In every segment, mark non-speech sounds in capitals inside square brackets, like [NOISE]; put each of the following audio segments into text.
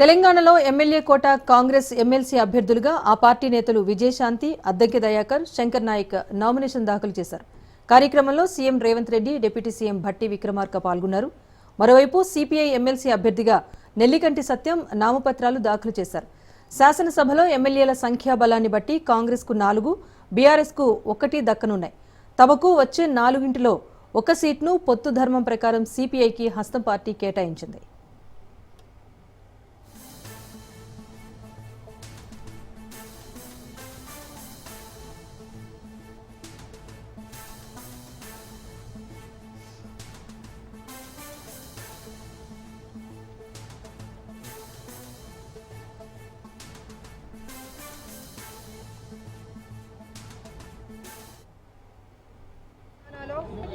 తెలంగాణలో ఎమ్మెల్యే కోట కాంగ్రెస్ ఎమ్మెల్సీ అభ్యర్థులుగా ఆ పార్టీ నేతలు విజయశాంతి అద్దెకి దయాకర్ శంకర్ నాయక్ నామినేషన్ దాఖలు చేశారు. కార్యక్రమంలో CM Revanth Reddy deputy CM Bhatti Vikramarka పాల్గొన్నారు. మరోవైపు సిపిఐ ఎమ్మెల్సీ అభ్యర్థిగా నెల్లికంటి సత్యం నామపత్రాలు దాఖలు చేశారు. శాసనసభలో ఎమ్మెల్యేల సంఖ్యాబలాన్ని బట్టి కాంగ్రెస్కు నాలుగు బీఆర్ఎస్కు ఒకటి దక్కనున్నాయి. తమకు వచ్చే నాలుగింటిలో ఒక సీట్ను పొత్తు ధర్మం ప్రకారం సిపిఐకి హస్తం పార్టీ కేటాయించింది.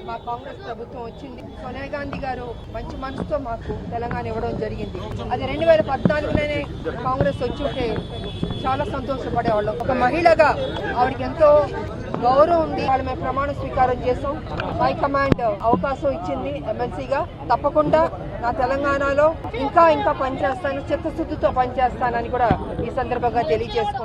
మా కాంగ్రెస్ ప్రభుత్వం వచ్చింది. సోనియా గాంధీ గారు మంచి మనసుతో మాకు తెలంగాణ ఇవ్వడం జరిగింది. అది రెండు వేల పద్నాలుగులోనే కాంగ్రెస్ వచ్చి ఉంటే చాలా సంతోషపడేవాళ్ళం ఒక మహిళగా ఆవిడకి ఎంతో గౌరవం ఉంది. వాళ్ళ మేము ప్రమాణ స్వీకారం చేసాం హైకమాండ్ అవకాశం ఇచ్చింది ఎమ్మెల్సీగా. తప్పకుండా నా తెలంగాణలో ఇంకా ఇంకా పనిచేస్తాను చిత్తశుద్ధితో పనిచేస్తానని కూడా ఈ సందర్భంగా తెలియజేసుకుంటున్నాను.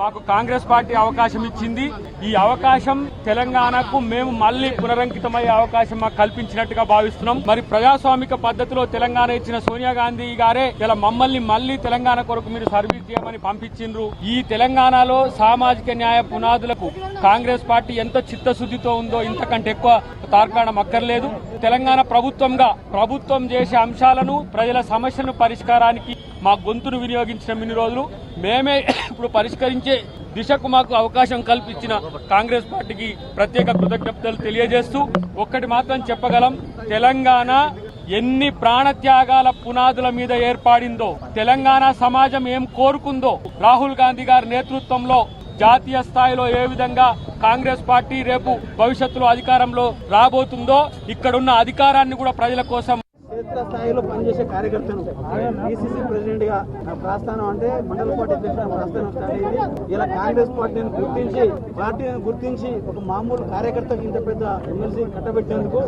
మాకు కాంగ్రెస్ పార్టీ అవకాశం ఇచ్చింది. ఈ అవకాశం తెలంగాణకు మేము మళ్ళీ పునరంకితమయ్యే అవకాశం మాకు కల్పించినట్టుగా భావిస్తున్నాం. మరి ప్రజాస్వామిక పద్ధతిలో తెలంగాణ ఇచ్చిన సోనియా గాంధీ గారే ఇలా మమ్మల్ని మళ్ళీ తెలంగాణ కొరకు మీరు సర్వీస్ చేయమని పంపించిండ్రు. ఈ తెలంగాణలో సామాజిక న్యాయ పునాదులకు కాంగ్రెస్ పార్టీ ఎంత చిత్తశుద్ధితో ఉందో ఇంతకంటే ఎక్కువ తార్కాణం అక్కర్లేదు. తెలంగాణ ప్రభుత్వంగా ప్రభుత్వం చేసే అంశాలను ప్రజల సమస్యలను పరిష్కారానికి మా గొంతును వినియోగించిన ఇన్ని రోజులు. మేమే [COUGHS] ఇప్పుడు పరిష్కరించే దిశకు మాకు అవకాశం కల్పించిన కాంగ్రెస్ పార్టీకి ప్రత్యేక కృతజ్ఞతలు తెలియజేస్తూ ఒక్కటి మాత్రం చెప్పగలం. తెలంగాణ ఎన్ని ప్రాణత్యాగాల పునాదుల మీద ఏర్పడిందో తెలంగాణ సమాజం ఏం కోరుకుందో రాహుల్ గాంధీ గారి నేతృత్వంలో జాతీయ స్థాయిలో ఏ విధంగా కాంగ్రెస్ పార్టీ రేపు భవిష్యత్తులో అధికారంలో రాబోతుందో ఇక్కడున్న అధికారాన్ని కూడా ప్రజల కోసం స్థాయిలో పనిచేసే కార్యకర్తను బీసీసీ ప్రెసిడెంట్గా ప్రస్థానం అంటే మండల పార్టీ అధ్యక్షుడు ప్రస్థానం స్టార్ట్ అయింది. ఇలా కాంగ్రెస్ పార్టీని గుర్తించి పార్టీని గుర్తించి ఒక మామూలు కార్యకర్తకు ఇంత పెద్ద ఎమ్మెల్సీ కట్టబెట్టేందుకు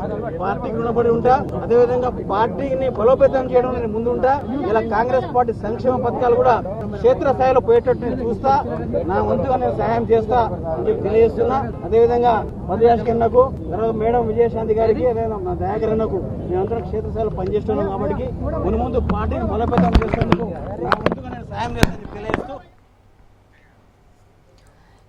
పార్టీకి రుణపడి ఉంటా. అదేవిధంగా పార్టీని బలోపేతం చేయడం నేను ముందుంటా. ఇలా కాంగ్రెస్ పార్టీ సంక్షేమ పథకాలు కూడా క్షేత్ర స్థాయిలో పోయేటట్టు నేను చూస్తా. నా వంతుగా నేను సహాయం చేస్తా అని చెప్పి తెలియజేస్తున్నా. అదేవిధంగా మధుయాష్ కన్నకు తర్వాత మేడం విజయశాంతి గారికి అదేవిధంగా మా దయాకర్ అన్నకు మేమందరం క్షేత్రస్థాయిలో చేస్తున్నాం కాబట్టి మును ముందు పార్టీని బలోపేతం చేసేందుకు నా నేను చేస్తానని తెలియజేస్తూ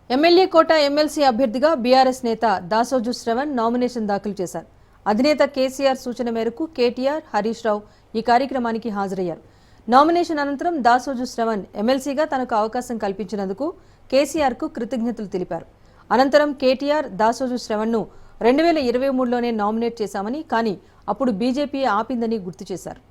ఎమ్మెల్యే కోట ఎమ్మెల్సీ అభ్యర్థిగా బీఆర్ఎస్ నేత దాసోజు శ్రవణ్ నామినేషన్ దాఖలు చేశారు. అధినేత కేసీఆర్ సూచన మేరకు కేటీఆర్ హరీష్ రావు ఈ కార్యక్రమానికి హాజరయ్యారు. నామినేషన్ అనంతరం దాసోజు శ్రవణ్ ఎమ్మెల్సీగా తనకు అవకాశం కల్పించినందుకు కేసీఆర్కు కృతజ్ఞతలు తెలిపారు. అనంతరం కేటీఆర్ దాసోజు శ్రవణ్ను రెండు వేల ఇరవై మూడులోనే నామినేట్ చేశామని కానీ అప్పుడు బీజేపీ ఆపిందని గుర్తు చేశారు.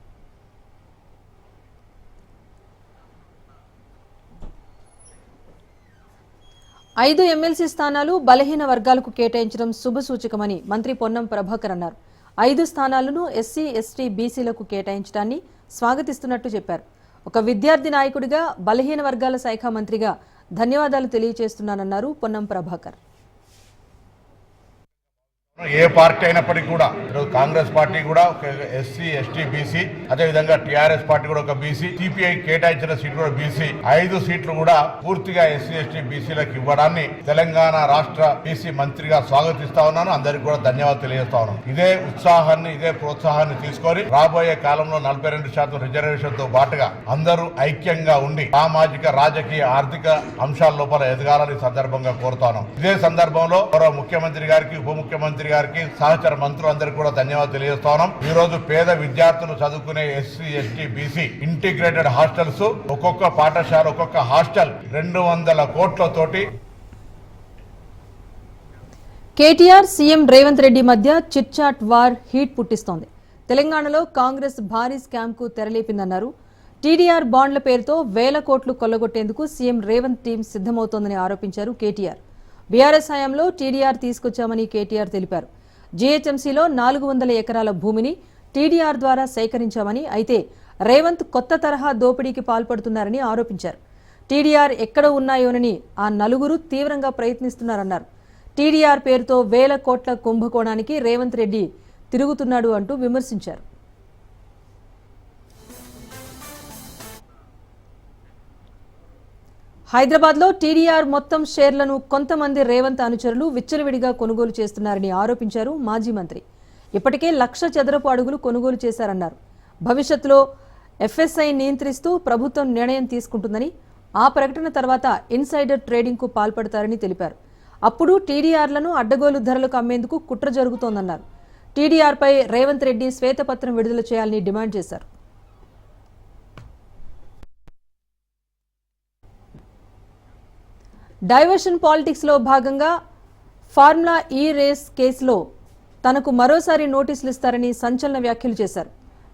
ఐదు ఎమ్మెల్సీ స్థానాలు బలహీన వర్గాలకు కేటాయించడం శుభసూచకమని మంత్రి పొన్నం ప్రభాకర్ అన్నారు. ఐదు స్థానాలను ఎస్సీ ఎస్టీ బీసీలకు కేటాయించడాన్ని స్వాగతిస్తున్నట్టు చెప్పారు. ఒక విద్యార్థి నాయకుడిగా బలహీన వర్గాల శాఖ మంత్రిగా ధన్యవాదాలు తెలియజేస్తున్నానన్నారు పొన్నం ప్రభాకర్. ఏ పార్టీ అయినప్పటికీ కూడా ఈరోజు కాంగ్రెస్ పార్టీ కూడా ఒక ఎస్సీ ఎస్టీ బీసీ అదేవిధంగా టీఆర్ఎస్ పార్టీ కూడా ఒక బీసీ సిపిఐ కేటాయించిన సీట్ కూడా బీసీ. ఐదు సీట్లు కూడా పూర్తిగా ఎస్సీ ఎస్టీ బీసీలకు ఇవ్వడాన్ని తెలంగాణ రాష్ట్ర బీసీ మంత్రిగా స్వాగతిస్తా ఉన్నాను. అందరికి కూడా ధన్యవాదాలు తెలియజేస్తా ఉన్నాను. ఇదే ఉత్సాహాన్ని ఇదే ప్రోత్సాహాన్ని తీసుకొని రాబోయే కాలంలో నలభై రెండు శాతం రిజర్వేషన్తో పాటుగా అందరూ ఐక్యంగా ఉండి సామాజిక రాజకీయ ఆర్థిక అంశాల లోపల ఎదగాలని సందర్భంగా కోరుతాను. ఇదే సందర్భంలో మరో ముఖ్యమంత్రి గారికి ఉప ముఖ్యమంత్రి గారికి సహచర మంత్రులందరికీ కూడా ధన్యవాదాలు తెలియజేస్తా ఉన్నాం. ఈ రోజు పేద విద్యార్థులు చదువుకునే SC ST BC integrated hostels ఒక్కొక్క పాఠశాల ఒక్కొక్క హాస్టల్ రెండు వందల కోట్లతోటి కేటీఆర్ సీఎం రేవంత్ రెడ్డి మధ్య చిట్ చాట్ వార్ హీట్ పుట్టిస్తోంది. తెలంగాణలో కాంగ్రెస్ భారీ స్కామ్కు తెరలేపిందన్నారు. టీడీఆర్ బాండ్ల పేరుతో వేల కోట్లు కొల్లగొట్టేందుకు సీఎం రేవంత్ టీం సిద్ధమవుతోందని ఆరోపించారు కేటీఆర్. బీఆర్ఎస్ హయాంలో టీడీఆర్ తీసుకొచ్చామని కేటీఆర్ తెలిపారు. జీహెచ్ఎంసీలో నాలుగు వందల ఎకరాల భూమిని టీడీఆర్ ద్వారా సేకరించామని అయితే రేవంత్ కొత్త తరహా దోపిడీకి పాల్పడుతున్నారని ఆరోపించారు. టీడీఆర్ ఎక్కడ ఉన్నాయోనని ఆ నలుగురు తీవ్రంగా ప్రయత్నిస్తున్నారన్నారు. టీడీఆర్ పేరుతో వేల కోట్ల కుంభకోణానికి రేవంత్ రెడ్డి తిరుగుతున్నాడు అంటూ విమర్శించారు. హైదరాబాద్లో టీడీఆర్ మొత్తం షేర్లను కొంతమంది రేవంత్ అనుచరులు విచ్చలవిడిగా కొనుగోలు చేస్తున్నారని ఆరోపించారు మాజీ మంత్రి. ఇప్పటికే లక్ష చదరపు అడుగులు కొనుగోలు చేశారన్నారు. భవిష్యత్తులో ఎఫ్ఎస్ఐ నియంత్రిస్తూ ప్రభుత్వం నిర్ణయం తీసుకుంటుందని ఆ ప్రకటన తర్వాత ఇన్సైడర్ ట్రేడింగ్కు పాల్పడతారని తెలిపారు. అప్పుడు టీడీఆర్లను అడ్డగోలు ధరలకు అమ్మేందుకు కుట్ర జరుగుతోందన్నారు. టీడీఆర్పై రేవంత్ రెడ్డి శ్వేతపత్రం విడుదల చేయాలని డిమాండ్ చేశారు. డైవర్షన్ పాలిటిక్స్లో భాగంగా ఫార్ములా ఈ రేస్ కేసులో తనకు మరోసారి నోటీసులు ఇస్తారని సంచలన వ్యాఖ్యలు చేశారు.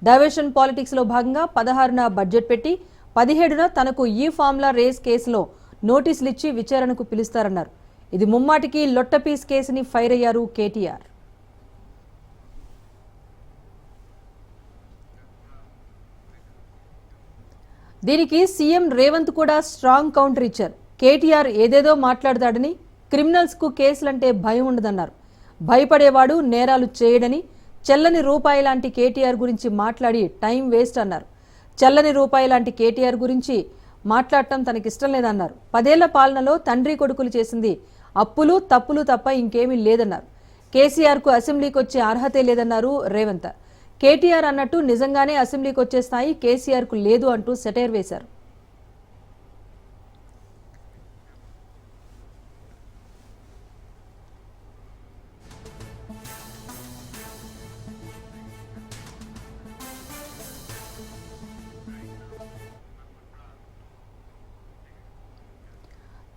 డైవర్షన్ పాలిటిక్స్లో భాగంగా పదహారున బడ్జెట్ పెట్టి పదిహేడున తనకు ఈ ఫార్ములా రేస్ కేసులో నోటీసులు ఇచ్చి విచారణకు పిలుస్తారన్నారు. ఇది ముమ్మాటికి లొట్టపీస్ కేసుని ఫైర్ అయ్యారు కేటీఆర్. దీనికి సీఎం రేవంత్ కూడా స్ట్రాంగ్ కౌంటర్ ఇచ్చారు. కేటీఆర్ ఏదేదో మాట్లాడతాడని క్రిమినల్స్కు కేసులంటే భయం ఉండదన్నారు. భయపడేవాడు నేరాలు చేయడని చెల్లని రూపాయి లాంటి కేటీఆర్ గురించి మాట్లాడి టైం వేస్ట్ అన్నారు. చెల్లని రూపాయి లాంటి కేటీఆర్ గురించి మాట్లాడటం తనకిష్టం లేదన్నారు. పదేళ్ళ పాలనలో తండ్రి కొడుకులు చేసింది అప్పులు తప్పులు తప్ప ఇంకేమీ లేదన్నారు. కేసీఆర్కు అసెంబ్లీకి వచ్చే అర్హతే లేదన్నారు రేవంత్. కేటీఆర్ అన్నట్టు నిజంగానే అసెంబ్లీకి వచ్చే స్థాయి కేసీఆర్కు లేదు అంటూ సెటైర్ వేశారు.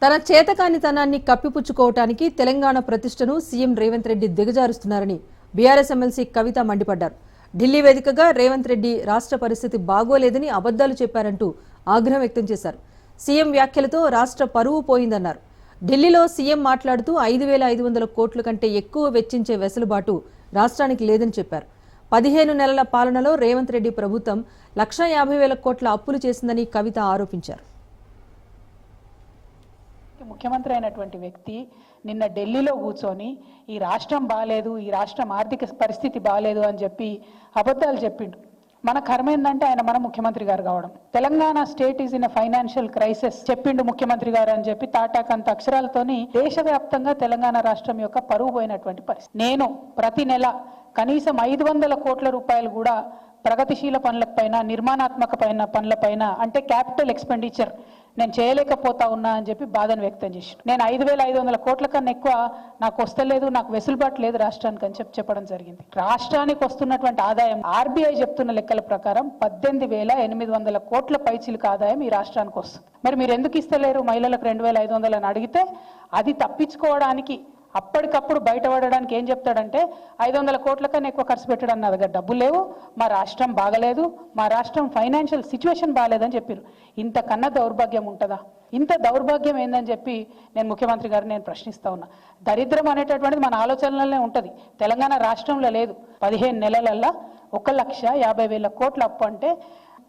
తన చేతకానితనాన్ని కప్పిపుచ్చుకోవటానికి తెలంగాణ ప్రతిష్టను సీఎం రేవంత్ రెడ్డి దిగజారుస్తున్నారని బీఆర్ఎస్ ఎమ్మెల్సీ కవిత మండిపడ్డారు. ఢిల్లీ వేదికగా రేవంత్ రెడ్డి రాష్ట్ర పరిస్థితి బాగోలేదని అబద్దాలు చెప్పారంటూ ఆగ్రహం వ్యక్తం చేశారు. సీఎం వ్యాఖ్యలతో రాష్ట్ర పరువు పోయిందన్నారు. ఢిల్లీలో సీఎం మాట్లాడుతూ ఐదు వేల ఐదు వందల కోట్ల కంటే ఎక్కువ వెచ్చించే వెసులుబాటు రాష్ట్రానికి లేదని చెప్పారు. పదిహేను నెలల పాలనలో రేవంత్ రెడ్డి ప్రభుత్వం లక్షా యాభై వేల కోట్ల అప్పులు చేసిందని కవిత ఆరోపించారు. ముఖ్యమంత్రి అయినటువంటి వ్యక్తి నిన్న ఢిల్లీలో కూర్చొని ఈ రాష్ట్రం బాగాలేదు ఈ రాష్ట్రం ఆర్థిక పరిస్థితి బాగాలేదు అని చెప్పి అబద్ధాలు చెప్పిండు. మన కర్మ ఏంటంటే ఆయన మన ముఖ్యమంత్రి గారు కావడం. Telangana state is in financial crisis చెప్పిండు ముఖ్యమంత్రి గారు అని చెప్పి తాటాకంత అక్షరాలతోని దేశవ్యాప్తంగా తెలంగాణ రాష్ట్రం యొక్క పరువు పోయినటువంటి పరిస్థితి. నేను ప్రతి నెల కనీసం ఐదు వందల కోట్ల రూపాయలు కూడా ప్రగతిశీల పనులపైన నిర్మాణాత్మక పైన పనులపైన అంటే క్యాపిటల్ ఎక్స్పెండిచర్ నేను చేయలేకపోతా ఉన్నా అని చెప్పి బాధను వ్యక్తం చేసి నేను ఐదు వేల ఐదు వందల కోట్ల కన్నా ఎక్కువ నాకు వస్తలేదు నాకు వెసులుబాటు లేదు రాష్ట్రానికి అని చెప్పి చెప్పడం జరిగింది. రాష్ట్రానికి వస్తున్నటువంటి ఆదాయం ఆర్బీఐ చెప్తున్న లెక్కల ప్రకారం పద్దెనిమిది వేల ఎనిమిది వందల కోట్ల పైచిలకు ఆదాయం ఈ రాష్ట్రానికి వస్తుంది. మరి మీరు ఎందుకు ఇస్తలేరు మహిళలకు రెండు వేల ఐదు వందలు అని అడిగితే అది తప్పించుకోవడానికి అప్పటికప్పుడు బయటపడడానికి ఏం చెప్తాడంటే ఐదు వందల కోట్ల కన్నా ఎక్కువ ఖర్చు పెట్టడం నా దగ్గర డబ్బులు లేవు మా రాష్ట్రం బాగలేదు మా రాష్ట్రం ఫైనాన్షియల్ సిచ్యువేషన్ బాగలేదని చెప్పారు ఇంతకన్నా దౌర్భాగ్యం ఉంటుందా? ఇంత దౌర్భాగ్యం ఏందని చెప్పి నేను ముఖ్యమంత్రి గారిని నేను ప్రశ్నిస్తా ఉన్నా. దరిద్రం అనేటటువంటిది మన ఆలోచనలనే ఉంటుంది. తెలంగాణ రాష్ట్రంలో లేదు. పదిహేను నెలలల్లా ఒక లక్ష యాభై వేల కోట్ల అప్పు అంటే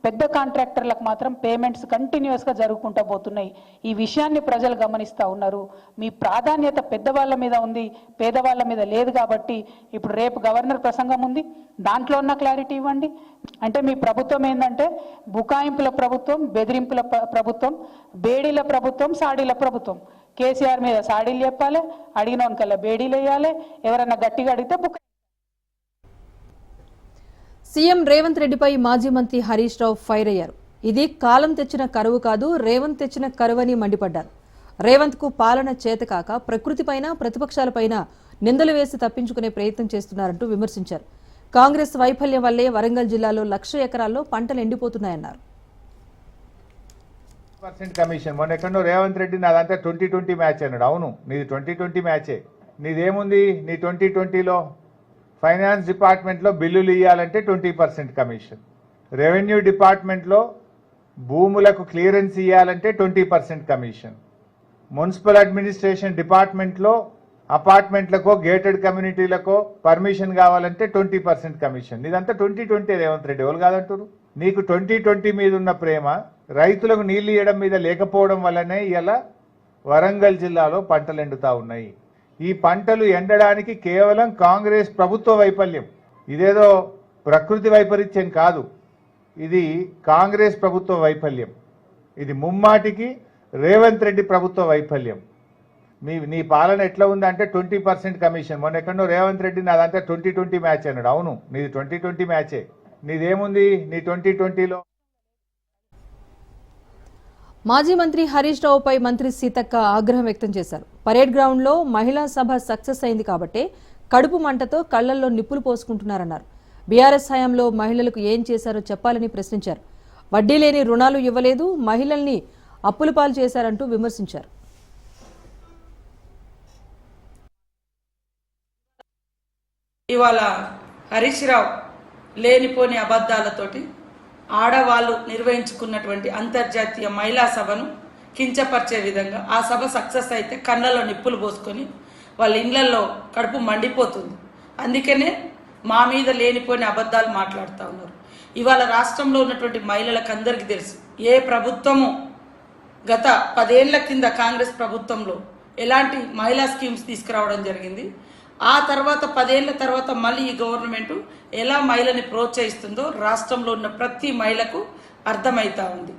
పెద్ద కాంట్రాక్టర్లకు మాత్రం పేమెంట్స్ కంటిన్యూస్గా జరుగుకుంటూ పోతున్నాయి. ఈ విషయాన్ని ప్రజలు గమనిస్తూ ఉన్నారు. మీ ప్రాధాన్యత పెద్దవాళ్ళ మీద ఉంది పేదవాళ్ళ మీద లేదు కాబట్టి ఇప్పుడు రేపు గవర్నర్ ప్రసంగం ఉంది. దాంట్లో ఉన్న క్లారిటీ ఇవ్వండి. అంటే మీ ప్రభుత్వం ఏంటంటే బుకాయింపుల ప్రభుత్వం బెదిరింపుల ప్రభుత్వం బేడీల ప్రభుత్వం సాడీల ప్రభుత్వం. కేసీఆర్ మీద సాడీలు చెప్పాలి అడిగిన బేడీలు వేయాలి. ఎవరన్నా గట్టిగా అడిగితే బుక్ సీఎం రేవంత్ రెడ్డిపై మాజీ మంత్రి హరీష్ రావు ఫైర్ అయ్యారు. ఇది కాలం తెచ్చిన కరువు కాదు రేవంత్ తెచ్చిన కరువని మండిపడ్డారు. రేవంత్కు పాలన చేతకాక ప్రకృతిపైన ప్రతిపక్షాలపైన నిందలు వేసి తప్పించుకునే ప్రయత్నం చేస్తున్నారంటూ విమర్శించారు. కాంగ్రెస్ వైఫల్యం వల్లే వరంగల్ జిల్లాలో లక్ష ఎకరాల్లో పంటలు ఎండిపోతున్నాయన్నారు. Percent commission. మొన్న ఎక్కడో రేవంత్ రెడ్డి నాదంతా ట్వంటీ ట్వంటీ మ్యాచ్ అన్నాడు. అవును నీది ట్వంటీ ట్వంటీ మ్యాచే. నీదేముంది? నీ ట్వంటీ ట్వంటీలో ఫైనాన్స్ డిపార్ట్మెంట్లో బిల్లులు ఇవ్వాలంటే ట్వంటీ పర్సెంట్ కమిషన్. రెవెన్యూ డిపార్ట్మెంట్లో భూములకు క్లియరెన్స్ ఇవ్వాలంటే twenty percent commission. Municipal administration డిపార్ట్మెంట్లో అపార్ట్మెంట్లకో గేటెడ్ కమ్యూనిటీలకో పర్మిషన్ కావాలంటే ట్వంటీ పర్సెంట్ కమిషన్. ఇదంతా ట్వంటీ ట్వంటీ రేవంత్ రెడ్డి ఎవరు కాదంటారు నీకు ట్వంటీ ట్వంటీ మీద ఉన్న ప్రేమ రైతులకు నీళ్ళు ఇవ్వడం మీద లేకపోవడం వల్లనే ఇలా వరంగల్ జిల్లాలో పంటలు ఎండుతా ఉన్నాయి. ఈ పంటలు ఎండడానికి కేవలం కాంగ్రెస్ ప్రభుత్వ వైఫల్యం. ఇదేదో ప్రకృతి వైపరీత్యం కాదు. ఇది కాంగ్రెస్ ప్రభుత్వ వైఫల్యం. ఇది ముమ్మాటికి రేవంత్ రెడ్డి ప్రభుత్వ వైఫల్యం. మీ నీ పాలన ఎట్లా ఉందంటే ట్వంటీ పర్సెంట్ కమిషన్. మొన్న ఎక్కడో రేవంత్ రెడ్డి నాదంతా ట్వంటీ ట్వంటీ మ్యాచ్ అన్నాడు. అవును నీది ట్వంటీ ట్వంటీ మ్యాచే. నీదేముంది? నీ ట్వంటీ ట్వంటీలో? మాజీ మంత్రి హరీష్ రావుపై మంత్రి సీతక్క ఆగ్రహం వ్యక్తం చేశారు. పరేడ్ గ్రౌండ్లో మహిళా సభ సక్సెస్ అయింది కాబట్టే కడుపు మంటతో కళ్ళల్లో నిప్పులు పోసుకుంటున్నారన్నారు. బీఆర్ఎస్ హయాంలో మహిళలకు ఏం చేశారో చెప్పాలని ప్రశ్నించారు. వడ్డీ లేని రుణాలు ఇవ్వలేదు మహిళల్ని అప్పుల పాలు చేశారంటూ విమర్శించారు. ఇవాళ హరీష్ రావు లేనిపోని అబద్ధాలతోటి ఆడవాళ్ళు నిర్వహించుకున్నటువంటి అంతర్జాతీయ మహిళా సభను కించపరిచే విధంగా ఆ సభ సక్సెస్ అయితే కళ్ళలో నిప్పులు పోసుకొని వాళ్ళ ఇళ్ళలో కడుపు మండిపోతుంది. అందుకనే మా మీద లేనిపోని అబద్ధాలు మాట్లాడుతూ ఉన్నారు. ఇవాళ రాష్ట్రంలో ఉన్నటువంటి మహిళలకు అందరికీ తెలుసు ఏ ప్రభుత్వము గత పదేళ్ళ కింద కాంగ్రెస్ ప్రభుత్వంలో ఎలాంటి మహిళా స్కీమ్స్ తీసుకురావడం జరిగింది. ఆ తర్వాత పదేళ్ళ తర్వాత మళ్ళీ ఈ గవర్నమెంట్ ఎలా మహిళని ప్రోత్సహిస్తుందో రాష్ట్రంలో ఉన్న ప్రతి మహిళకు అర్థమవుతా ఉంది.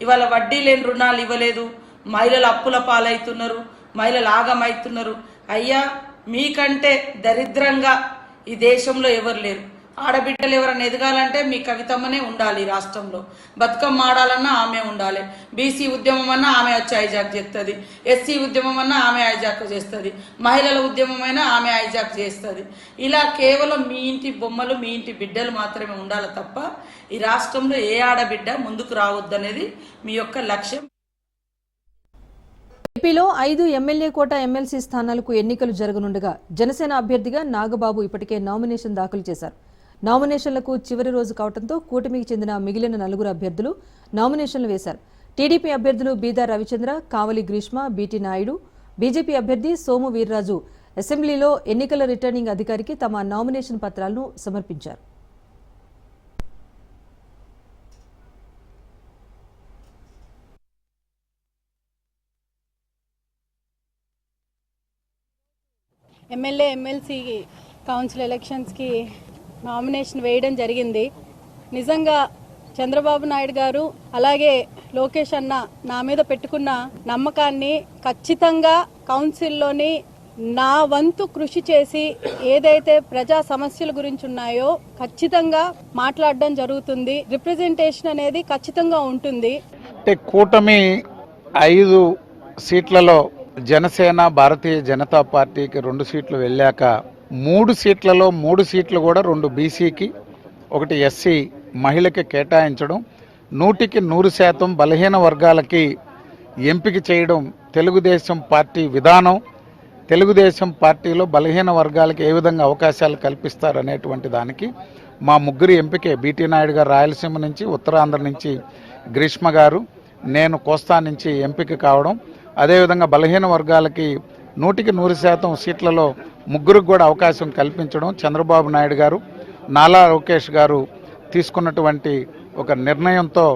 ఇవాళ వడ్డీ లేని రుణాలు ఇవ్వలేదు. మహిళలు అప్పుల పాలవుతున్నారు. మహిళలు ఆగమవుతున్నారు. అయ్యా మీకంటే దరిద్రంగా ఈ దేశంలో ఎవరు లేరు? ఆడబిడ్డలు ఎవరైనా ఎదగాలంటే మీ కవితమ్మనే ఉండాలి రాష్ట్రంలో. బతుకమ్మ ఆడాలన్నా ఆమె ఉండాలి. బీసీ ఉద్యమం అన్నా ఆమె వచ్చి హైజాక్ చేస్తుంది. ఎస్సీ ఉద్యమం అన్నా ఆమె హైజాక్ చేస్తుంది. మహిళల ఉద్యమం అయినా ఆమె హైజాక్ చేస్తుంది. ఇలా కేవలం మీ ఇంటి బొమ్మలు మీ ఇంటి బిడ్డలు మాత్రమే ఉండాలి తప్ప ఈ రాష్ట్రంలో ఏ ఆడబిడ్డ ముందుకు రావద్దనేది మీ యొక్క లక్ష్యం. ఏపీలో ఐదు ఎమ్మెల్యే కోట ఎమ్మెల్సీ స్థానాలకు ఎన్నికలు జరగనుండగా జనసేన అభ్యర్థిగా నాగబాబు ఇప్పటికే నామినేషన్ దాఖలు చేశారు. నామినేషన్లకు చివరి రోజు కావడంతో కూటమికి చెందిన మిగిలిన నలుగురు అభ్యర్థులు నామినేషన్లు వేశారు. టీడీపీ అభ్యర్థులు బీదా రవిచంద్ర కావలి గ్రీష్మ బీటీ నాయుడు బీజేపీ అభ్యర్థి సోము వీర్రాజు అసెంబ్లీలో ఎన్నికల రిటర్నింగ్ అధికారికి తమ నామినేషన్ పత్రాలను సమర్పించారు. ఎమ్మెల్యే ఎమ్మెల్సీ కౌన్సిల్ ఎలక్షన్స్కి నామినేషన్ వేయడం జరిగింది. నిజంగా చంద్రబాబు నాయుడు గారు అలాగే లోకేష్ అన్న నా మీద పెట్టుకున్న నమ్మకాన్ని ఖచ్చితంగా కౌన్సిల్లోని నా వంతు కృషి చేసి ఏదైతే ప్రజా సమస్యల గురించి ఉన్నాయో ఖచ్చితంగా మాట్లాడడం జరుగుతుంది. రిప్రజెంటేషన్ అనేది ఖచ్చితంగా ఉంటుంది. అంటే కూటమి ఐదు సీట్లలో జనసేన భారతీయ జనతా పార్టీకి రెండు సీట్లు వెళ్ళాక మూడు సీట్లలో మూడు సీట్లు కూడా రెండు బీసీకి ఒకటి ఎస్సీ మహిళకి కేటాయించడం నూటికి నూరు శాతం బలహీన వర్గాలకి ఎంపిక చేయడం తెలుగుదేశం పార్టీ విధానం. తెలుగుదేశం పార్టీలో బలహీన వర్గాలకు ఏ విధంగా అవకాశాలు కల్పిస్తారనేటువంటి దానికి మా ముగ్గురు ఎంపికే బీటీ నాయుడు గారు రాయలసీమ నుంచి ఉత్తరాంధ్ర నుంచి గ్రీష్మ గారు నేను కోస్తా నుంచి ఎంపిక కావడం. అదేవిధంగా బలహీన వర్గాలకి నూటికి నూరు శాతం సీట్లలో ముగ్గురికి కూడా అవకాశం కల్పించడం చంద్రబాబు నాయుడు గారు నాలా లోకేష్ గారు తీసుకున్నటువంటి ఒక నిర్ణయంతో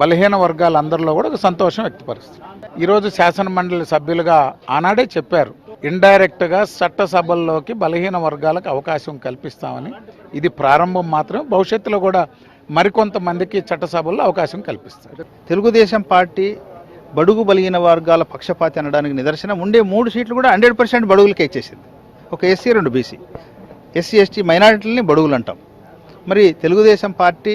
బలహీన వర్గాలందరిలో కూడా ఒక సంతోషం వ్యక్తపరుస్తుంది. ఈరోజు శాసన మండలి సభ్యులుగా ఆనాడే చెప్పారు ఇండైరెక్ట్గా చట్టసభల్లోకి బలహీన వర్గాలకు అవకాశం కల్పిస్తామని. ఇది ప్రారంభం మాత్రం భవిష్యత్తులో కూడా మరికొంతమందికి చట్టసభల్లో అవకాశం కల్పిస్తారు. తెలుగుదేశం పార్టీ బడుగు బలిగిన వర్గాల పక్షపాతి అనడానికి నిదర్శనం. ఉండే మూడు సీట్లు కూడా హండ్రెడ్ పర్సెంట్ బడుగులకే ఇచ్చేసింది. ఒక ఎస్సీ రెండు బీసీ. ఎస్సీ ఎస్టీ మైనారిటీలని బడుగులు అంటాం. మరి తెలుగుదేశం పార్టీ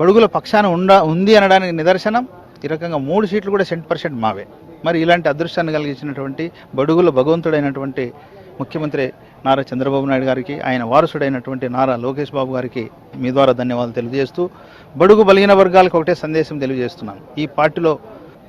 బడుగుల పక్షాన ఉండ ఉంది అనడానికి నిదర్శనం. ఈ రకంగా మూడు సీట్లు కూడా సెంట్ పర్సెంట్ మావే. మరి ఇలాంటి అదృష్టాన్ని కలిగించినటువంటి బడుగుల భగవంతుడైనటువంటి ముఖ్యమంత్రి నారా చంద్రబాబు నాయుడు గారికి ఆయన వారసుడైనటువంటి నారా లోకేష్ బాబు గారికి మీ ద్వారా ధన్యవాదాలు తెలియజేస్తూ బడుగు బలిగిన వర్గాలకు ఒకటే సందేశం తెలియజేస్తున్నాను ఈ పార్టీలో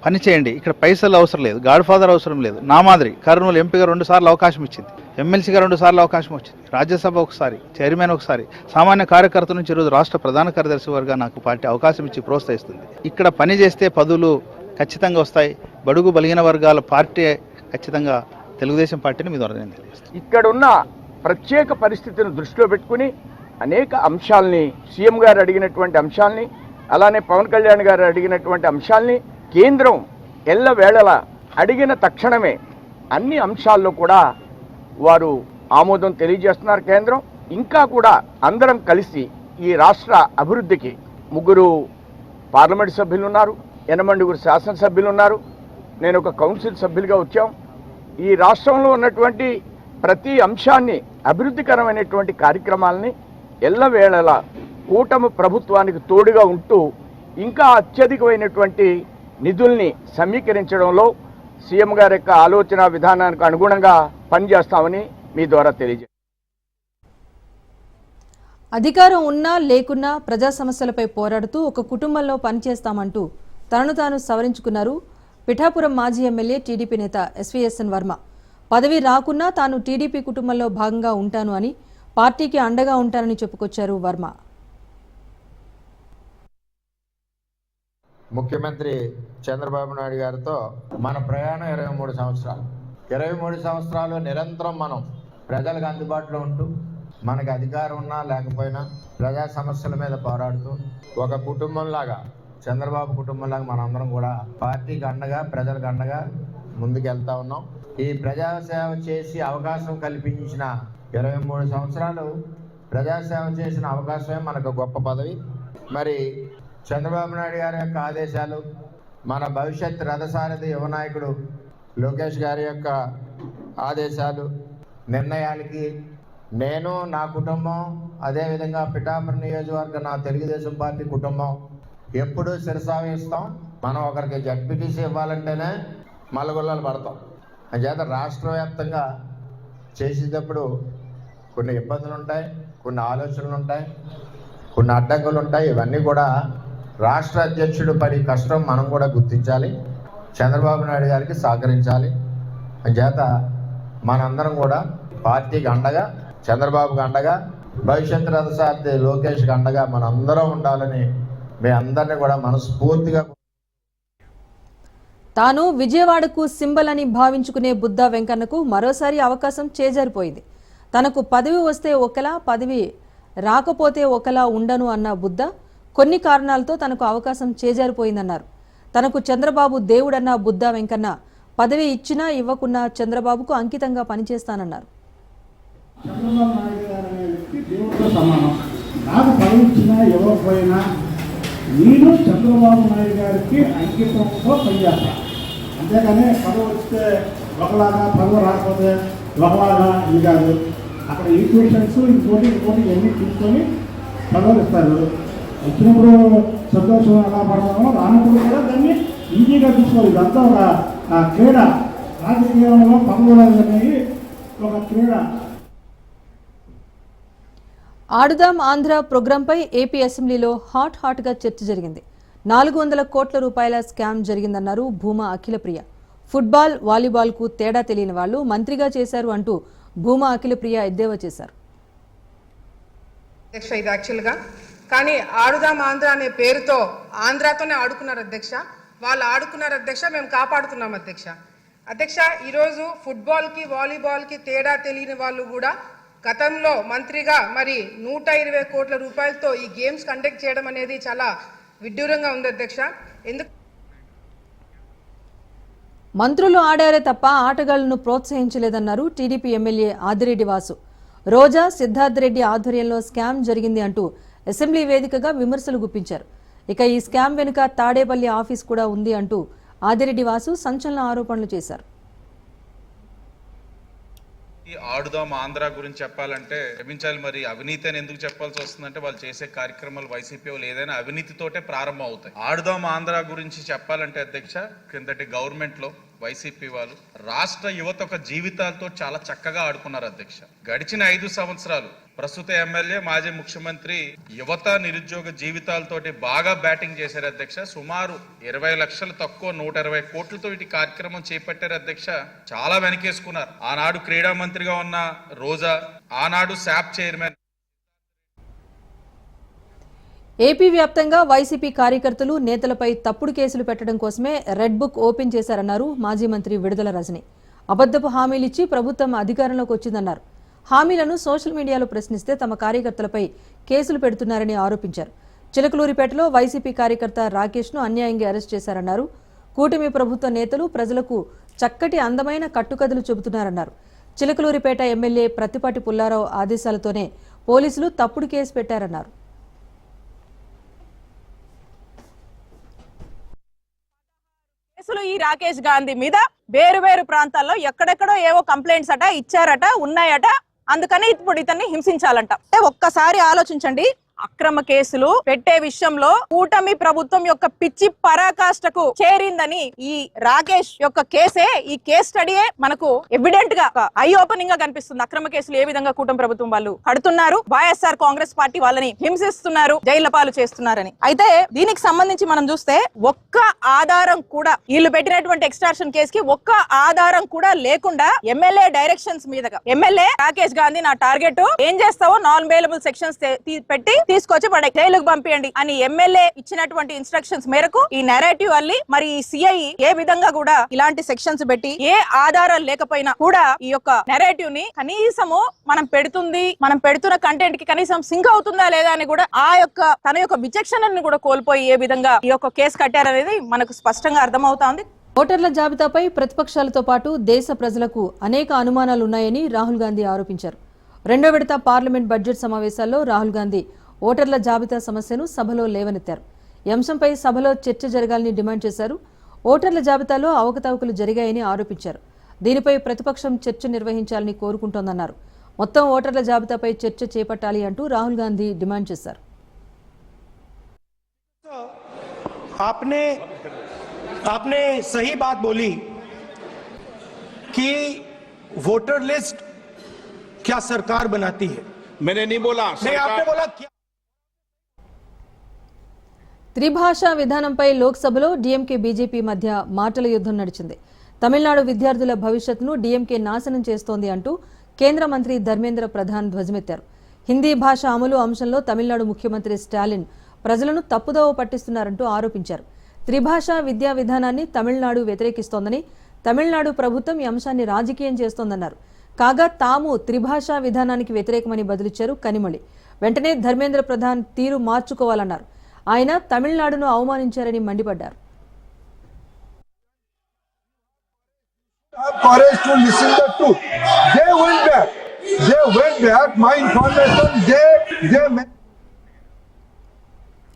పని చేయండి. ఇక్కడ పైసలు అవసరం లేదు. గాడ్ ఫాదర్ అవసరం లేదు. నా మాదిరి. కర్నూలు ఎంపీగా రెండు సార్లు అవకాశం ఇచ్చింది. ఎమ్మెల్సీగా రెండు సార్లు అవకాశం వచ్చింది. రాజ్యసభ ఒకసారి చైర్మన్ ఒకసారి. సామాన్య కార్యకర్త నుంచి ఈరోజు రాష్ట్ర ప్రధాన కార్యదర్శి వర్గా నాకు పార్టీ అవకాశం ఇచ్చి ప్రోత్సహిస్తుంది. ఇక్కడ పని చేస్తే పదులు ఖచ్చితంగా వస్తాయి. బడుగు బలిగిన వర్గాల పార్టీ ఖచ్చితంగా తెలుగుదేశం పార్టీని మీద ద్వారా ఇక్కడ ఉన్న ఇక్కడున్న ప్రత్యేక పరిస్థితిని దృష్టిలో పెట్టుకుని అనేక అంశాల్ని సీఎం గారు అడిగినటువంటి అంశాలని అలానే పవన్ కళ్యాణ్ గారు అడిగినటువంటి అంశాలని కేంద్రం ఎల్ల వేళల అడిగిన తక్షణమే అన్ని అంశాల్లో కూడా వారు ఆమోదం తెలియజేస్తున్నారు కేంద్రం. ఇంకా కూడా అందరం కలిసి ఈ రాష్ట్ర అభివృద్ధికి ముగ్గురు పార్లమెంట్ సభ్యులు ఉన్నారు ఎనమండుగురు శాసనసభ్యులు ఉన్నారు నేను ఒక కౌన్సిల్ సభ్యులుగా వచ్చాం. ఈ రాష్ట్రంలో ఉన్నటువంటి ప్రతి అంశాన్ని అభివృద్ధికరమైనటువంటి కార్యక్రమాలని ఎల్లవేళలా కూటమి ప్రభుత్వానికి తోడుగా ఉంటూ ఇంకా అత్యధికమైనటువంటి నిధుల్ని సమీకరించడంలో సీఎం గారి యొక్క ఆలోచన విధానానికి అనుగుణంగా పనిచేస్తామని మీ ద్వారా తెలియజే అధికారం ఉన్నా లేకున్నా ప్రజా సమస్యలపై పోరాడుతూ ఒక కుటుంబంలో పనిచేస్తామంటూ తనను తాను సవరించుకున్నారు పిఠాపురం మాజీ ఎమ్మెల్యే టీడీపీ నేత ఎస్వీఎస్ఎన్ వర్మ. పదవి రాకున్నా తాను టీడీపీ కుటుంబంలో భాగంగా ఉంటాను అని పార్టీకి అండగా ఉంటానని చెప్పుకొచ్చారు వర్మ. ముఖ్యమంత్రి చంద్రబాబు నాయుడు గారితో మన ప్రయాణం ఇరవై మూడు సంవత్సరాలు. ఇరవై మూడు సంవత్సరాలు నిరంతరం మనం ప్రజలకు అందుబాటులో ఉంటూ మనకి అధికారం ఉన్నా లేకపోయినా ప్రజా సమస్యల మీద పోరాడుతూ ఒక కుటుంబంలాగా చంద్రబాబు కుటుంబంలాగా మనందరం కూడా పార్టీకి అండగా ప్రజలకు అండగా ముందుకెళ్తా ఉన్నాం. ఈ ప్రజాసేవ చేసి అవకాశం కల్పించిన ఇరవై మూడు సంవత్సరాలు ప్రజాసేవ చేసిన అవకాశమే మనకు గొప్ప పదవి. మరి చంద్రబాబు నాయుడు గారి యొక్క ఆదేశాలు మన భవిష్యత్ రథసారథి యువ నాయకుడు లోకేష్ గారి యొక్క ఆదేశాలు నిర్ణయాలకి నేను నా కుటుంబం అదేవిధంగా పిఠాపురం నియోజకవర్గ నా తెలుగుదేశం పార్టీ కుటుంబం ఎప్పుడూ శిరసావిస్తాం మనం ఒకరికి జడ్పీటీసీ ఇవ్వాలంటేనే మల్లగొల్లలు పడతాం. అంచేత రాష్ట్ర వ్యాప్తంగా చేసేటప్పుడు కొన్ని ఇబ్బందులు ఉంటాయి కొన్ని ఆలోచనలు ఉంటాయి కొన్ని అడ్డంకులు ఉంటాయి ఇవన్నీ కూడా రాష్ట్ర అధ్యక్షుడు పడి కష్టం మనం కూడా గుర్తించాలి. చంద్రబాబు నాయుడు గారికి సహకరించాలి. చేత మనందరం కూడా పార్టీకి అండగా చంద్రబాబుకి అండగా భవిష్యత్ రథసారథి లోకేష్కి అండగా మనందరం ఉండాలని మీ అందరినీ కూడా మనస్ఫూర్తిగా తాను విజయవాడకు సింబల్ అని భావించుకునే బుద్ధా వెంకన్నకు మరోసారి అవకాశం చేజారిపోయింది. తనకు పదవి వస్తే ఒకలా పదవి రాకపోతే ఒకలా ఉండను అన్న బుద్ధ కొన్ని కారణాలతో తనకు అవకాశం చేజారిపోయిందన్నారు. తనకు చంద్రబాబు దేవుడన్న బుద్ధ వెంకన్న పదవి ఇచ్చినా ఇవ్వకున్నా చంద్రబాబుకు అంకితంగా పనిచేస్తానన్నారు. నాకు పదవి ఇచ్చినా ఇవ్వకపోయినా నేను చంద్రబాబు నాయుడు గారికి అంకితంతో పనిచేస్తా. అంతేగాని పదవి వస్తే ఒకలాగా పదవి రాకపోతే ఒకలాగా ఇది కాదు. అక్కడ ఈక్వేషన్స్ ఇంకోటి ఇంకోటి ఇవన్నీ తీసుకొని పదవులు ఇస్తారు. వచ్చినప్పుడు సంతోషం ఎలా పడతామో రానప్పుడు కూడా దాన్ని ఈజీగా తీసుకోవాలి. ఇదంతా ఒక ఆ, క్రీడ. రాజకీయంలో పదవులు అనేవి ఒక క్రీడ. ఆడుదాం ఆంధ్ర ప్రోగ్రాంపై ఏపీ అసెంబ్లీలో హాట్ హాట్గా చర్చ జరిగింది. నాలుగు వందల కోట్ల రూపాయల స్కామ్ జరిగిందన్నారు భూమా అఖిలప్రియ ఫుట్బాల్ వాలీబాల్కు తేడా తెలియని వాళ్ళు మంత్రిగా చేశారు అంటూ భూమా అఖిలప్రియ ఎద్దేవా చేశారు. అధ్యక్ష ఇది యాక్చువల్గా కానీ ఆడుదాం ఆంధ్ర అనే పేరుతో ఆంధ్రాతోనే ఆడుకున్నారు అధ్యక్ష. వాళ్ళు ఆడుకున్నారు అధ్యక్ష మేము కాపాడుతున్నాం అధ్యక్ష. అధ్యక్ష ఈరోజు ఫుట్బాల్కి వాలీబాల్కి తేడా తెలియని వాళ్ళు కూడా గతంలో మంత్రిగా మరి నూట ఇరవై కోట్ల రూపాయలతో ఈ గేమ్స్ కండక్ట్ చేయడం అనేది చాలా విడ్డూరంగా ఉంది అధ్యక్ష. ఎందుకు మంత్రులు ఆడారే తప్ప ఆటగాళ్ళను ప్రోత్సహించలేదన్నారు టీడీపీ ఎమ్మెల్యే ఆదిరెడ్డి వాసు రోజా సిద్ధార్థ్ రెడ్డి ఆధ్వర్యంలో స్కామ్ జరిగింది అంటూ అసెంబ్లీ వేదికగా విమర్శలు గుప్పించారు. ఇక ఈ స్కామ్ వెనుక తాడేపల్లి ఆఫీస్ కూడా ఉంది అంటూ ఆదిరెడ్డి వాసు సంచలన ఆరోపణలు చేశారు. ఆడుదాం ఆంధ్ర గురించి చెప్పాలంటే క్షమించాలి మరి అవినీతి అని ఎందుకు చెప్పాల్సి వస్తుందంటే వాళ్ళు చేసే కార్యక్రమాలు వైసీపీ వాళ్ళు ఏదైనా అవినీతితోటే ప్రారంభం అవుతాయి ఆడుదాం ఆంధ్ర గురించి చెప్పాలంటే అధ్యక్ష కిందటి గవర్నమెంట్లో వైసీపీ వాళ్ళు రాష్ట్ర యువత ఒక జీవితాలతో చాలా చక్కగా ఆడుకున్నారు అధ్యక్ష. గడిచిన ఐదు సంవత్సరాలు ప్రస్తుత ఎమ్మెల్యే మాజీ ముఖ్యమంత్రి యువత నిరుద్యోగ జీవితాలతోటి బాగా బ్యాటింగ్ చేశారు అధ్యక్ష. సుమారు ఇరవై లక్షలు తక్కువ నూట ఇరవై కోట్లతో ఇటు కార్యక్రమం చేపట్టారు అధ్యక్ష. చాలా వెనకేసుకున్నారు. ఆనాడు క్రీడా మంత్రిగా ఉన్న రోజా ఆనాడు శాప్ చైర్మన్. ఏపీ వ్యాప్తంగా వైసీపీ కార్యకర్తలు నేతలపై తప్పుడు కేసులు పెట్టడం కోసమే రెడ్ బుక్ ఓపెన్ చేశారన్నారు మాజీ మంత్రి విడుదల రజని. అబద్దపు హామీలిచ్చి ప్రభుత్వం అధికారంలోకి వచ్చిందన్నారు. హామీలను సోషల్ మీడియాలో ప్రశ్నిస్తే తమ కార్యకర్తలపై కేసులు పెడుతున్నారని ఆరోపించారు. చిలకలూరిపేటలో వైసీపీ కార్యకర్త రాకేష్ను అన్యాయంగా అరెస్ట్ చేశారన్నారు. కూటమి ప్రభుత్వ నేతలు ప్రజలకు చక్కటి అందమైన కట్టుకథలు చెబుతున్నారన్నారు. చిలకలూరిపేట ఎమ్మెల్యే ప్రతిపాటి పుల్లారావు ఆదేశాలతోనే పోలీసులు తప్పుడు కేసు పెట్టారన్నారు. కేసులు ఈ రాకేష్ గాంధీ మీద వేరు వేరు ప్రాంతాల్లో ఎక్కడెక్కడో ఏవో కంప్లైంట్స్ అట ఇచ్చారట ఉన్నాయట. అందుకని ఇప్పుడు ఇతన్ని హింసించాలంట. అంటే ఒక్కసారి ఆలోచించండి అక్రమ కేసులు పెట్టే విషయంలో కూటమి ప్రభుత్వం యొక్క పిచ్చి పరాకాష్ఠకు చేరిందని ఈ రాకేష్ యొక్క కేసే ఈ కేస్ స్టడీయే మనకు ఎవిడెంట్గా ఐ ఓపెనింగ్గా కనిపిస్తుంది. అక్రమ కేసులు ఏ విధంగా కూటమి ప్రభుత్వం వాళ్ళు కడుతున్నారు? వైఎస్ఆర్ కాంగ్రెస్ పార్టీ వాళ్ళని హింసిస్తున్నారు జైళ్ళ పాలు చేస్తున్నారని. అయితే దీనికి సంబంధించి మనం చూస్తే ఒక్క ఆధారం కూడా వీళ్ళు పెట్టినటువంటి ఎక్స్ట్రాక్షన్ కేసు కి ఒక్క ఆధారం కూడా లేకుండా ఎమ్మెల్యే డైరెక్షన్స్ మీదగా ఎమ్మెల్యే రాకేష్ గాంధీ నా టార్గెట్ ఏం చేస్తావో నాన్ అవైలబుల్ సెక్షన్స్ పెట్టి తీసుకొచ్చి పడే జైలుకు పంపించండి అని ఎమ్మెల్యే ఇచ్చినటువంటి ఇన్స్ట్రక్షన్స్ మేరకు ఈ నెరేటివ్ అల్లి మరి ఈ సిఐ ఏ విధంగా కూడా ఇలాంటి సెక్షన్స్ పెట్టి ఏ ఆధారాలు లేకపోయినా కూడా ఈ యొక్క నెరేటివ్ని కనీసము మనం పెడుతుంది మనం పెడుతున్న కంటెంట్కి కనీసం సింక్ అవుతుందా లేదా అని కూడా ఆ యొక్క తన యొక్క విచక్షణను కూడా కోల్పోయి ఏ విధంగా ఈ యొక్క కేసు కట్టారనేది మనకు స్పష్టంగా అర్థమవుతోంది. ఓటర్ల జాబితాపై ప్రతిపక్షాలతో పాటు దేశ ప్రజలకు అనేక అనుమానాలు ఉన్నాయని రాహుల్ గాంధీ ఆరోపించారు. రెండో విడత పార్లమెంట్ బడ్జెట్ సమావేశాల్లో రాహుల్ గాంధీ ఓటర్ల జాబితా సమస్యను సభలో లేవనెత్తారు ఈ అంశంపై సభలో చర్చ జరగాలని డిమాండ్ చేశారు ఓటర్ల జాబితాలో అవకతవకలు జరిగాయని ఆరోపించారు దీనిపై ప్రతిపక్షం చర్చ నిర్వహించాలని కోరుకుంటోందన్నారు మొత్తం ఓటర్ల జాబితాపై చర్చ చేపట్టాలి అంటూ రాహుల్ గాంధీ డిమాండ్ చేశారు आपने आपने सही बात बोली कि वोटर लिस्ट क्या सरकार बनाती है मैंने नहीं बोला नहीं आपने बोला क्या త్రిభాషా విధానంపై లోక్సభలో డీఎంకే బీజేపీ మధ్య మాటల యుద్ధం నడిచింది. తమిళనాడు విద్యార్థుల భవిష్యత్తును డీఎంకే నాశనం చేస్తోంది అంటూ కేంద్ర మంత్రి ధర్మేంద్ర ప్రధాన్ ధ్వజమెత్తారు. హిందీ భాష అమలు అంశంలో తమిళనాడు ముఖ్యమంత్రి స్టాలిన్ ప్రజలను తప్పుదోవ పట్టిస్తున్నారంటూ ఆరోపించారు. త్రిభాషా విద్యా విధానాన్ని తమిళనాడు వ్యతిరేకిస్తోందని తమిళనాడు ప్రభుత్వం ఈ అంశాన్ని రాజకీయం చేస్తోందన్నారు. కాగా తాము త్రిభాషా విధానానికి వ్యతిరేకమని బదులిచ్చారు కనిమళి వెంటనే ధర్మేంద్ర ప్రధాన్ తీరు మార్చుకోవాలన్నారు. ఆయన తమిళనాడును అవమానించారని మండిపడ్డారు have courage to listen the truth. They went back. They went back. My information, they, they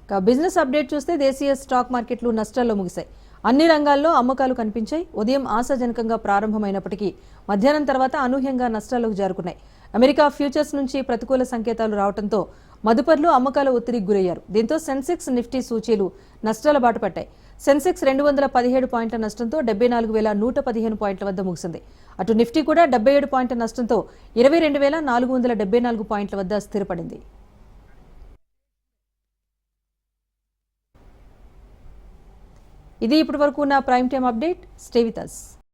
ఇక బిజినెస్ అప్డేట్ చూస్తే దేశీయ స్టాక్ మార్కెట్లు నష్టాల్లో ముగిశాయి అన్ని రంగాల్లో అమ్మకాలు కనిపించాయి ఉదయం ఆశాజనకంగా ప్రారంభమైనప్పటికీ మధ్యాహ్నం తర్వాత అనూహ్యంగా నష్టాల్లోకి జారుకున్నాయి అమెరికా ఫ్యూచర్స్ నుంచి ప్రతికూల సంకేతాలు రావడంతో మదుపర్లు అమ్మకాల ఒత్తిడికి గురయ్యారు. దీంతో సెన్సెక్స్ నిఫ్టీ సూచీలు నష్టాల బాట పట్టాయి. సెన్సెక్స్ రెండు వందల పదిహేడు పాయింట్ల నష్టంతో డెబ్బై నాలుగు వేల నూట పదిహేను పాయింట్ల వద్ద ముగిసింది. అటు నిఫ్టీ కూడా డెబ్బై ఏడు పాయింట్ల నష్టంతో ఇరవై రెండు వేల నాలుగు వందల డెబ్బై నాలుగు పాయింట్ల వద్ద స్థిరపడింది. ఇది ఇప్పటి వరకు ఉన్న prime time update. Stay with us